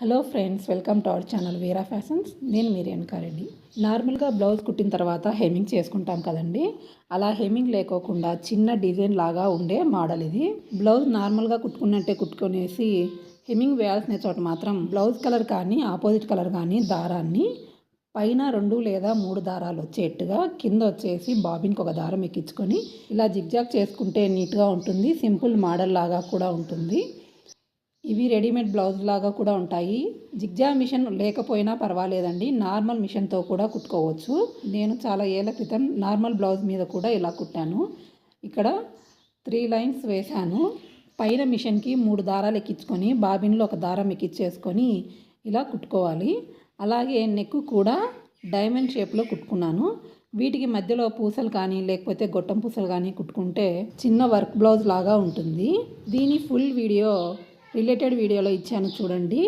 Hello friends welcome to our channel Veera Fashions. నేను మీ రేణుకారెడ్డి నార్మల్గా బ్లౌజ్ కుట్టిన తర్వాత హెమ్మింగ్ చేసుకుంటాం కదండి. అలా హెమ్మింగ్ లేకోకుండా చిన్న డిజైన్ లాగా ఉండే మోడల్ ఇది. బ్లౌజ్ నార్మల్గా కుట్టుకున్నట్టే కుట్టుకొనేసి హెమ్మింగ్ వేయాల్సిన చోట మాత్రం బ్లౌజ్ కలర్ కానీ ఆపోజిట్ కలర్ కానీ దారాన్ని పైన రెండు లేదా మూడు దారాలు వచ్చేట్టుగా కింద వచ్చేసి బాబిన్కి ఒక దారం ఎక్కించుకొని ఇలా జిగ్జాగ్ చేసుకుంటే నీట్గా ఉంటుంది. సింపుల్ మోడల్ లాగా కూడా ఉంటుంది. ఇవి రెడీమేడ్ బ్లౌజ్ లాగా కూడా ఉంటాయి. జిగ్జా మిషన్ లేకపోయినా పర్వాలేదండి. నార్మల్ మిషన్తో కూడా కుట్టుకోవచ్చు. నేను చాలా ఏళ్ళ క్రితం నార్మల్ బ్లౌజ్ మీద కూడా ఇలా కుట్టాను. ఇక్కడ త్రీ లైన్స్ వేశాను. పైన మిషన్కి మూడు దారాలు ఎక్కించుకొని బాబిన్లో ఒక దారం ఎక్కించేసుకొని ఇలా కుట్టుకోవాలి. అలాగే నెక్ కూడా డైమండ్ షేప్లో కుట్టుకున్నాను. వీటికి మధ్యలో పూసలు కానీ లేకపోతే గొట్టం పూసలు కానీ కుట్టుకుంటే చిన్న వర్క్ బ్లౌజ్ లాగా ఉంటుంది. దీని ఫుల్ వీడియో రిలేటెడ్ వీడియోలో ఇచ్చాను చూడండి.